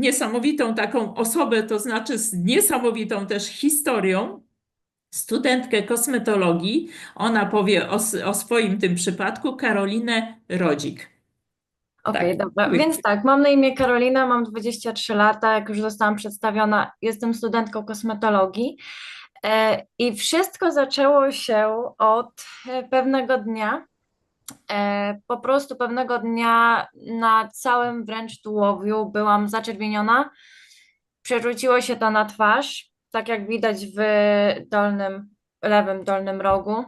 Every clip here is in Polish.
niesamowitą taką osobę, to znaczy z niesamowitą też historią, studentkę kosmetologii. Ona powie o, o swoim tym przypadku, Karolinę Rodzik. Okej, Tak, dobra. Więc tak, mam na imię Karolina, mam 23 lata, jak już zostałam przedstawiona, jestem studentką kosmetologii. E, I wszystko zaczęło się od e, pewnego dnia. E, Po prostu pewnego dnia na całym wręcz tułowiu byłam zaczerwieniona. Przerzuciło się to na twarz, tak jak widać w dolnym, lewym dolnym rogu.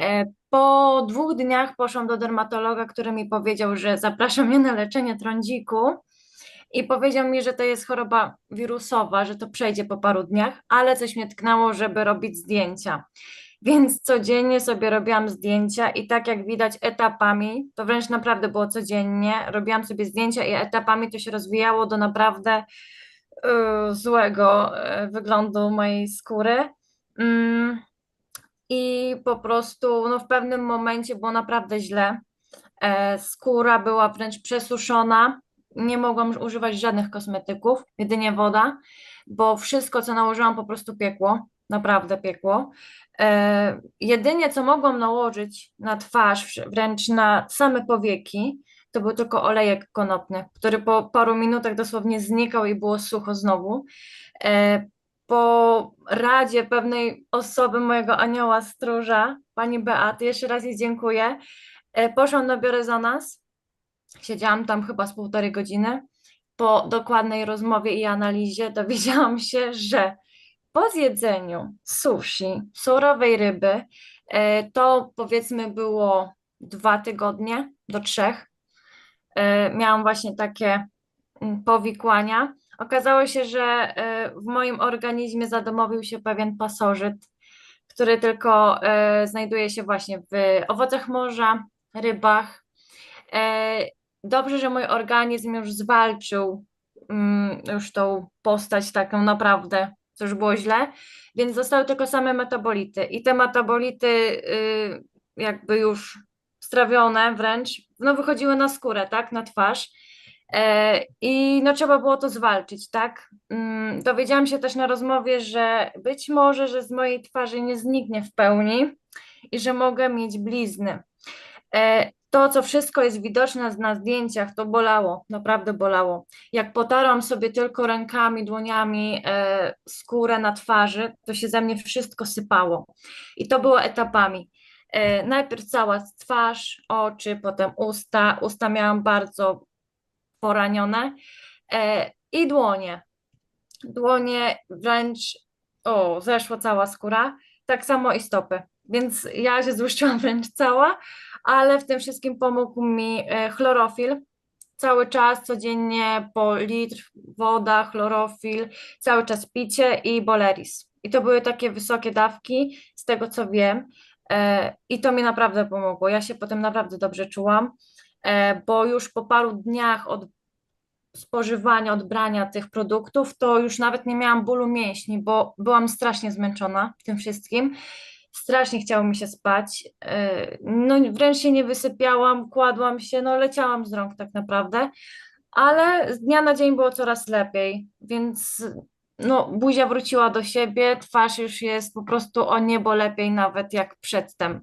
E, Po dwóch dniach poszłam do dermatologa, który mi powiedział, że zaprasza mnie na leczenie trądziku i powiedział mi, że to jest choroba wirusowa, że to przejdzie po paru dniach, ale coś mnie tknęło, żeby robić zdjęcia. Więc codziennie sobie robiłam zdjęcia i tak jak widać etapami, to wręcz naprawdę było codziennie, robiłam sobie zdjęcia i etapami to się rozwijało do naprawdę y, złego y, wyglądu mojej skóry. Mm, i po prostu no, w pewnym momencie było naprawdę źle. E, skóra była wręcz przesuszona. Nie mogłam używać żadnych kosmetyków, jedynie woda, bo wszystko, co nałożyłam, po prostu piekło. Naprawdę piekło. E, jedynie, co mogłam nałożyć na twarz, wręcz na same powieki, to był tylko olejek konopny, który po paru minutach dosłownie znikał i było sucho znowu. E, po radzie pewnej osoby, mojego anioła stróża, pani Beaty, jeszcze raz jej dziękuję, e, poszłam na biorezonans. Siedziałam tam chyba z półtorej godziny. Po dokładnej rozmowie i analizie dowiedziałam się, że po zjedzeniu sushi, surowej ryby, e, to powiedzmy było dwa tygodnie do trzech. E, Miałam właśnie takie mm, powikłania. Okazało się, że e, w moim organizmie zadomowił się pewien pasożyt, który tylko znajduje się właśnie w owocach morza, rybach. Dobrze, że mój organizm już zwalczył mm, już tą postać taką naprawdę, co już było źle, więc zostały tylko same metabolity. I te metabolity y, jakby już strawione wręcz, no wychodziły na skórę, tak, na twarz. E, I no trzeba było to zwalczyć, tak? Mm, Dowiedziałam się też na rozmowie, że być może, że z mojej twarzy nie zniknie w pełni i że mogę mieć blizny. To, co wszystko jest widoczne na zdjęciach, to bolało, naprawdę bolało. Jak potarłam sobie tylko rękami, dłoniami e, skórę na twarzy, to się ze mnie wszystko sypało. I to było etapami. E, Najpierw cała twarz, oczy, potem usta. Usta miałam bardzo poranione e, i dłonie. Dłonie wręcz, o, zeszła cała skóra, tak samo i stopy. Więc ja się złuszczyłam wręcz cała, ale w tym wszystkim pomógł mi e, chlorofil. Cały czas, codziennie po litr woda, chlorofil, cały czas picie i boleris. I to były takie wysokie dawki, z tego co wiem. E, I to mi naprawdę pomogło. Ja się potem naprawdę dobrze czułam, e, bo już po paru dniach od spożywania, odbrania tych produktów, to już nawet nie miałam bólu mięśni, bo byłam strasznie zmęczona tym wszystkim. Strasznie chciało mi się spać. Yy, No wręcz się nie wysypiałam, kładłam się, no leciałam z rąk tak naprawdę, ale z dnia na dzień było coraz lepiej, więc no buzia wróciła do siebie, twarz już jest po prostu o niebo lepiej nawet jak przedtem.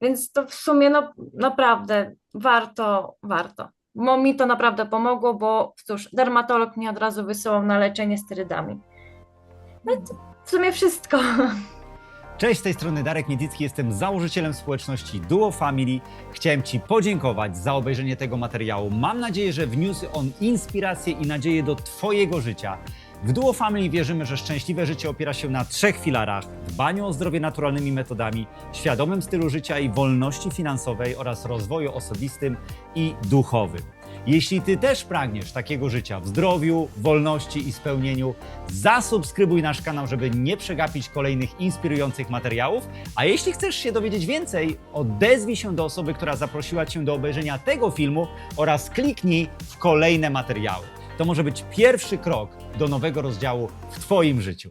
Więc to w sumie no naprawdę warto, warto. Bo mi to naprawdę pomogło, bo cóż, dermatolog mnie od razu wysyłał na leczenie sterydami. No to w sumie wszystko. Cześć, z tej strony Darek Niedzicki, jestem założycielem społeczności Duo Family. Chciałem Ci podziękować za obejrzenie tego materiału. Mam nadzieję, że wniósł on inspirację i nadzieję do Twojego życia. W Duo Family wierzymy, że szczęśliwe życie opiera się na trzech filarach: dbaniu o zdrowie naturalnymi metodami, świadomym stylu życia i wolności finansowej oraz rozwoju osobistym i duchowym. Jeśli Ty też pragniesz takiego życia w zdrowiu, wolności i spełnieniu, zasubskrybuj nasz kanał, żeby nie przegapić kolejnych inspirujących materiałów. A jeśli chcesz się dowiedzieć więcej, odezwij się do osoby, która zaprosiła Cię do obejrzenia tego filmu oraz kliknij w kolejne materiały. To może być pierwszy krok do nowego rozdziału w Twoim życiu.